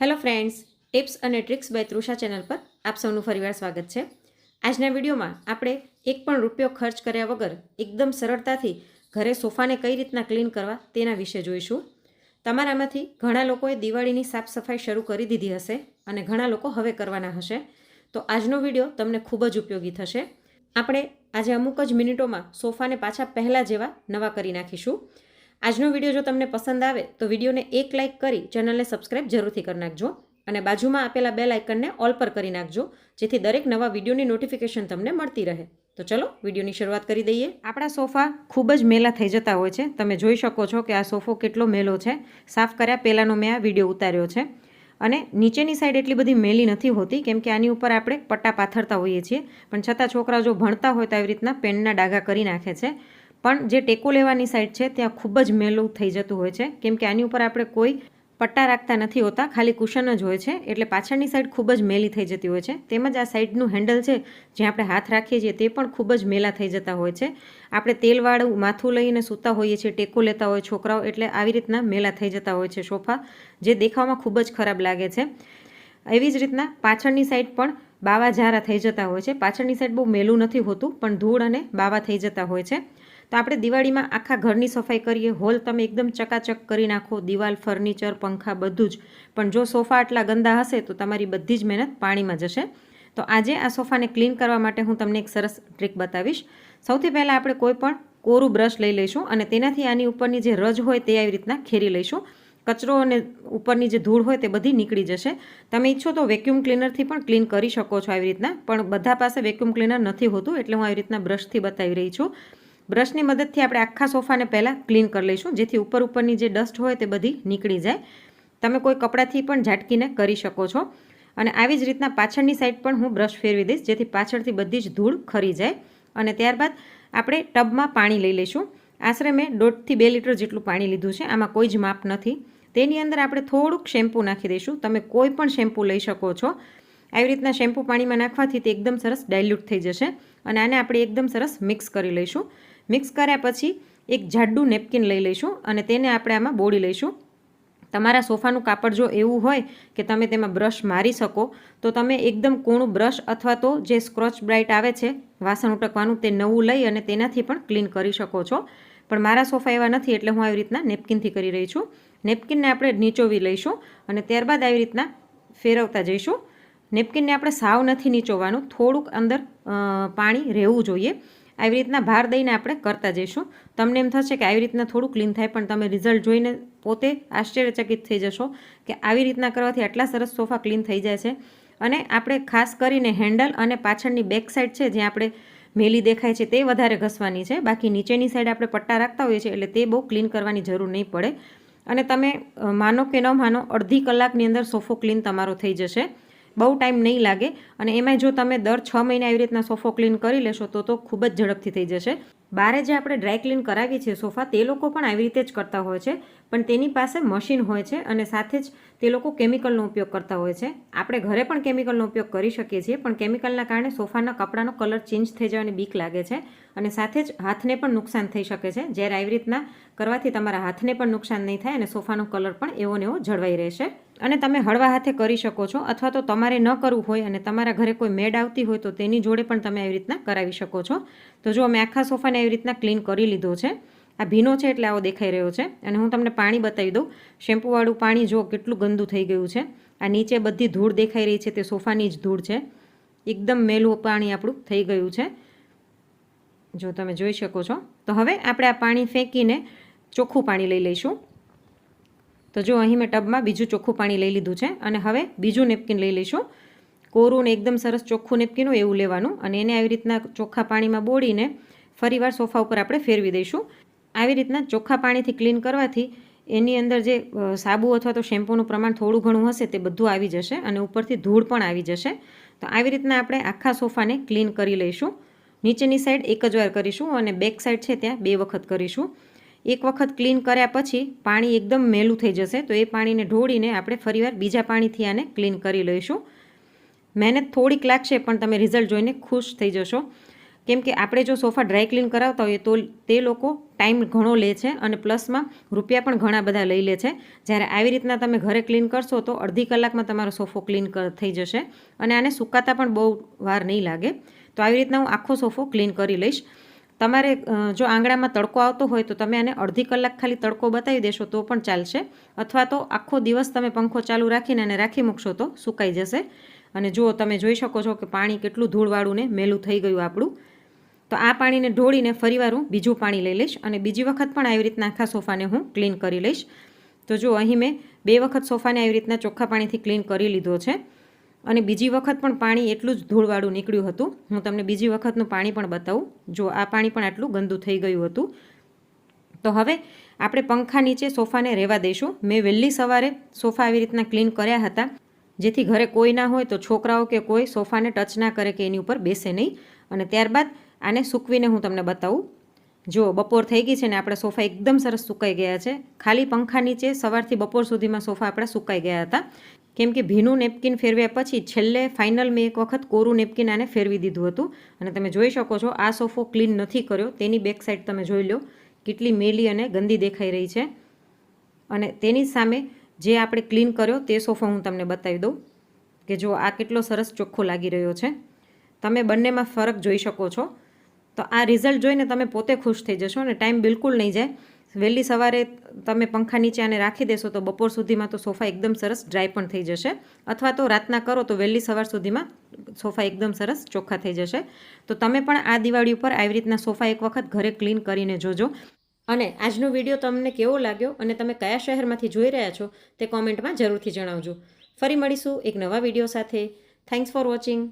Hello friends, tips અને tricks by Trisha channel પર આપ સૌનું ફરીવાર સ્વાગત છે. આજના વિડીયોમાં આપણે એક પણ રૂપિયો ખર્ચ કર્યા વગર એકદમ સરળતાથી ઘરે સોફાને કઈ રીતના ક્લીન કરવા તેના વિશે જોઈશું. તમારામાંથી ઘણા લોકોએ દિવાળીની સાફ સફાઈ શરૂ કરી દીધી હશે અને ઘણા લોકો હવે કરવાના હશે. તો આજનો વીડિયો તમને ખૂબ જ ઉપયોગી થશે. આપણે આજે અમુક જ મિનિટોમાં સોફાને પાછા પહેલાં જેવા નવા કરી નાખીશું. આજનો વીડિયો જો તમને પસંદ આવે તો વિડીયોને એક લાઇક કરી ચેનલને સબસ્ક્રાઇબ જરૂરથી કરી નાખજો અને બાજુમાં આપેલા બે લાઇકનને ઓલ પર કરી નાખજો, જેથી દરેક નવા વિડીયોની નોટિફિકેશન તમને મળતી રહે. તો ચલો, વિડીયોની શરૂઆત કરી દઈએ. આપણા સોફા ખૂબ જ મેલા થઈ જતા હોય છે. તમે જોઈ શકો છો કે આ સોફો કેટલો મેલો છે. સાફ કર્યા પહેલાંનો મેં આ વીડિયો ઉતાર્યો છે. અને નીચેની સાઈડ એટલી બધી મેલી નથી હોતી, કેમ કે આની ઉપર આપણે પટ્ટા પાથરતા હોઈએ છીએ. પણ છતાં છોકરા જો ભણતા હોય તો આવી રીતના પેનના ડાઘા કરી નાખે છે. પણ જે ટેકો લેવાની સાઈડ છે, ત્યાં ખૂબ જ મેલું થઈ જતું હોય છે. કેમ કે આની ઉપર આપણે કોઈ પટ્ટા રાખતા નથી હોતા, ખાલી કુશન જ હોય છે. એટલે પાછળની સાઈડ ખૂબ જ મેલી થઈ જતી હોય છે. તેમજ આ સાઈડનું હેન્ડલ છે જ્યાં આપણે હાથ રાખીએ છીએ, તે પણ ખૂબ જ મેલા થઈ જતા હોય છે. આપણે તેલવાળું માથું લઈને સૂતા હોઈએ છીએ, ટેકો લેતા હોય છોકરાઓ, એટલે આવી રીતના મેલા થઈ જતા હોય છે સોફા, જે દેખાવામાં ખૂબ જ ખરાબ લાગે છે. એવી જ રીતના પાછળની સાઈડ પણ બાવા ઝારા થઈ જતા હોય છે. પાછળની સાઈડ બહુ મેલું નથી હોતું, પણ ધૂળ અને બાવા થઈ જતા હોય છે. તો આપણે દિવાળીમાં આખા ઘરની સફાઈ કરીએ. હોલ તમે એકદમ ચકાચક કરી નાખો. દિવાલ, ફર્નિચર, પંખા બધું જ. પણ જો સોફા આટલા ગંદા હશે તો તમારી બધી જ મહેનત પાણીમાં જશે. તો આજે આ સોફાને ક્લીન કરવા માટે હું તમને એક સરસ ટ્રીક બતાવીશ. સૌથી પહેલાં આપણે કોઈ પણ કોરું બ્રશ લઈ લઈશું અને તેનાથી આની ઉપરની જે રજ હોય તે આવી રીતના ખેરી લઈશું. કચરો અને ઉપરની જે ધૂળ હોય તે બધી નીકળી જશે. તમે ઈચ્છો તો વેક્યુમ ક્લીનરથી પણ ક્લીન કરી શકો છો આવી રીતના. પણ બધા પાસે વેક્યુમ ક્લીનર નથી હોતું એટલે હું આવી રીતના બ્રશથી બતાવી રહી છું. બ્રશની મદદથી આપણે આખા સોફાને પહેલાં ક્લીન કરી લઈશું, જેથી ઉપર ઉપરની જે ડસ્ટ હોય તે બધી નીકળી જાય. તમે કોઈ કપડાથી પણ ઝાટકીને કરી શકો છો. અને આવી જ રીતના પાછળની સાઈડ પણ હું બ્રશ ફેરવી દઈશ, જેથી પાછળથી બધી જ ધૂળ ખરી જાય. અને ત્યારબાદ આપણે ટબમાં પાણી લઈ લઈશું. આશરે મેં દોઢથી બે લીટર જેટલું પાણી લીધું છે, આમાં કોઈ જ માપ નથી. તેની અંદર આપણે થોડુંક શેમ્પૂ નાખી દઈશું. તમે કોઈ પણ શેમ્પૂ લઈ શકો છો. આવી રીતના શેમ્પૂ પાણીમાં નાખવાથી તે એકદમ સરસ ડાયલ્યુટ થઈ જશે. અને આને આપણે એકદમ સરસ મિક્સ કરી લઈશું. મિક્સ કર્યા પછી એક જાડું નેપકિન લઈ લઈશું અને તેને આપણે આમાં બોળી લઈશું. તમારા સોફાનું કાપડ જો એવું હોય કે તમે તેમાં બ્રશ મારી શકો, તો તમે એકદમ કોણું બ્રશ અથવા તો જે સ્ક્રોચ બ્રાઇટ આવે છે, વાસણ ઉટકવાનું તે નવું લઈ અને તેનાથી પણ ક્લીન કરી શકો છો. પણ મારા સોફા એવા નથી એટલે હું આવી રીતના નેપકિનથી કરી રહી છું. નેપકિનને આપણે નીચોવી લઈશું અને ત્યારબાદ આવી રીતના ફેરવતા જઈશું. નેપકિનને આપણે સાવ નથી નીચોવાનું, થોડુંક અંદર પાણી રહેવું જોઈએ. આવી રીતના ભાર દઈને આપણે કરતા જઈશું. તમને એમ થશે કે આવી રીતના થોડું ક્લીન થાય, પણ તમે રિઝલ્ટ જોઈને પોતે આશ્ચર્યચકિત થઈ જશો કે આવી રીતના કરવાથી આટલા સરસ સોફા ક્લીન થઈ જાય છે. અને આપણે ખાસ કરીને હેન્ડલ અને પાછળની બેક સાઈડ છે, જ્યાં આપણે મેલી દેખાય છે, તે વધારે ઘસવાની છે. બાકી નીચેની સાઈડ આપણે પટ્ટા રાખતા હોઈએ છીએ, એટલે તે બહુ ક્લીન કરવાની જરૂર નહીં પડે. અને તમે માનો કે ન માનો, અડધી કલાકની અંદર સોફો ક્લીન તમારો થઈ જશે. બહુ ટાઈમ નહીં લાગે અને એમાંય જો તમે દર છ મહિને આવી રીતના સોફો ક્લીન કરી લેશો તો તો ખૂબ જ ઝડપથી થઈ જશે. બારે જે આપણે ડ્રાય ક્લીન કરાવીએ છીએ સોફા, તે લોકો પણ આવી રીતે જ કરતા હોય છે. પણ તેની પાસે મશીન હોય છે અને સાથે જ તે લોકો કેમિકલનો ઉપયોગ કરતા હોય છે. આપણે ઘરે પણ કેમિકલનો ઉપયોગ કરી શકીએ છીએ, પણ કેમિકલના કારણે સોફાના કપડાનો કલર ચેન્જ થઈ જવાની બીક લાગે છે અને સાથે જ હાથને પણ નુકસાન થઈ શકે છે. જ્યારે આવી રીતના કરવાથી તમારા હાથને પણ નુકસાન નહીં થાય અને સોફાનો કલર પણ એવો ને એવો જળવાઈ રહેશે. અને તમે હળવા હાથે કરી શકો છો અથવા તો તમારે ન કરવું હોય અને તમારા ઘરે કોઈ મેડ આવતી હોય તો તેની જોડે પણ તમે આવી રીતના કરાવી શકો છો. તો જો અમે આખા સોફાને એવી રીતના ક્લીન કરી લીધો છે. આ ભીનો છે એટલે આવો દેખાઈ રહ્યો છે. અને હું તમને પાણી બતાવી દઉં. શેમ્પૂવાળું પાણી જો કેટલું ગંદુ થઈ ગયું છે. આ નીચે બધી ધૂળ દેખાઈ રહી છે. તે સોફાની જ ધૂળ છે. એકદમ મેલું પાણી આપણું થઈ ગયું છે. જો તમે જોઈ શકો છો. તો હવે આપણે આ પાણી ફેંકીને ચોખ્ખું પાણી લઈ લઈશું. તો જો અહીં મેં ટબમાં બીજું ચોખ્ખું પાણી લઈ લીધું છે અને હવે બીજું નેપકિન લઈ લઈશું. કોરું ને એકદમ સરસ ચોખ્ખું નેપકિન એવું લેવાનું અને એને આવી રીતના ચોખ્ખા પાણીમાં બોળીને ફરીવાર સોફા ઉપર આપણે ફેરવી દઈશું. આવી રીતના ચોખ્ખા પાણીથી ક્લીન કરવાથી એની અંદર જે સાબુ અથવા તો શેમ્પૂનું પ્રમાણ થોડું ઘણું હશે તે બધું આવી જશે અને ઉપરથી ધૂળ પણ આવી જશે. તો આવી રીતના આપણે આખા સોફાને ક્લીન કરી લઈશું. નીચેની સાઈડ એક જ વાર કરીશું અને બેક સાઈડ છે ત્યાં બે વખત કરીશું. એક વખત ક્લીન કર્યા પછી પાણી એકદમ મેલું થઈ જશે. તો એ પાણીને ઢોળીને આપણે ફરીવાર બીજા પાણીથી આને ક્લીન કરી લઈશું. મહેનત થોડીક લાગશે, પણ તમે રિઝલ્ટ જોઈને ખુશ થઈ જશો. કેમ કે આપણે જો સોફા ડ્રાય ક્લીન કરાવતા હોઈએ તો તે લોકો ટાઈમ ઘણો લે છે અને પ્લસમાં રૂપિયા પણ ઘણા બધા લઈ લે છે. જ્યારે આવી રીતના તમે ઘરે ક્લીન કરશો તો અડધી કલાકમાં તમારો સોફો ક્લીન થઈ જશે. અને આને સુકાતા પણ બહુ વાર નહીં લાગે. તો આવી રીતના હું આખો સોફો ક્લીન કરી લઈશ. તમારે જો આંગણામાં તડકો આવતો હોય તો તમે આને અડધી કલાક ખાલી તડકો બતાવી દેશો તો પણ ચાલશે. અથવા તો આખો દિવસ તમે પંખો ચાલુ રાખીને અને રાખી મૂકશો તો સુકાઈ જશે. અને જુઓ, તમે જોઈ શકો છો કે પાણી કેટલું ધૂળવાળું ને મેલું થઈ ગયું આપણું. તો આ પાણીને ઢોળીને ફરીવાર હું બીજું પાણી લઈ લઈશ અને બીજી વખત પણ આવી રીતના આખા સોફાને હું ક્લીન કરી લઈશ. તો જો અહીં મેં બે વખત સોફાને આવી રીતના ચોખ્ખા પાણીથી ક્લીન કરી લીધો છે. અને બીજી વખત પણ પાણી એટલું જ ધૂળવાળું નીકળ્યું હતું. હું તમને બીજી વખતનું પાણી પણ બતાવું. જો આ પાણી પણ આટલું ગંદુ થઈ ગયું હતું. તો હવે આપણે પંખા નીચે સોફાને રહેવા દઈશું. મેં વહેલી સવારે સોફા આવી રીતના ક્લીન કર્યા હતા. જેથી ઘરે કોઈ ના હોય તો છોકરાઓ કે કોઈ સોફાને ટચ ના કરે કે એની ઉપર બેસે નહીં. અને ત્યારબાદ આને સૂકવીને હું તમને બતાવું. જો બપોર થઈ ગઈ છે ને આપણા સોફા એકદમ સરસ સુકાઈ ગયા છે. ખાલી પંખા નીચે સવારથી બપોર સુધીમાં સોફા આપણા સુકાઈ ગયા હતા. કેમ કે ભીનું નેપકિન ફેરવ્યા પછી છેલ્લે ફાઇનલ મેં એક વખત કોરું નેપકિન આને ફેરવી દીધું હતું. અને તમે જોઈ શકો છો, આ સોફો ક્લીન નથી કર્યો. તેની બેક સાઈડ તમે જોઈ લો, કેટલી મેલી અને ગંદી દેખાઈ રહી છે. અને તેની સામે જે આપણે ક્લીન કર્યો તે સોફો હું તમને બતાવી દઉં કે જો આ કેટલો સરસ ચોખ્ખો લાગી રહ્યો છે. તમે બંનેમાં ફરક જોઈ શકો છો. તો આ રિઝલ્ટ જોઈને તમે પોતે ખુશ થઈ જશો અને ટાઈમ બિલકુલ નહીં જાય. વહેલી સવારે તમે પંખા નીચે આને રાખી દેશો તો બપોર સુધીમાં તો સોફા એકદમ સરસ ડ્રાય પણ થઈ જશે. અથવા તો રાતના કરો તો વહેલી સવાર સુધીમાં સોફા એકદમ સરસ ચોખ્ખા થઈ જશે. તો તમે પણ આ દિવાળી ઉપર આવી રીતના સોફા એક વખત ઘરે ક્લીન કરીને જોજો. અને આજનો વીડિયો તમને કેવો લાગ્યો અને તમે કયા શહેરમાંથી જોઈ રહ્યા છો તે કોમેન્ટમાં જરૂરથી જણાવજો. ફરી મળીશું એક નવા વીડિયો સાથે. Thanks for watching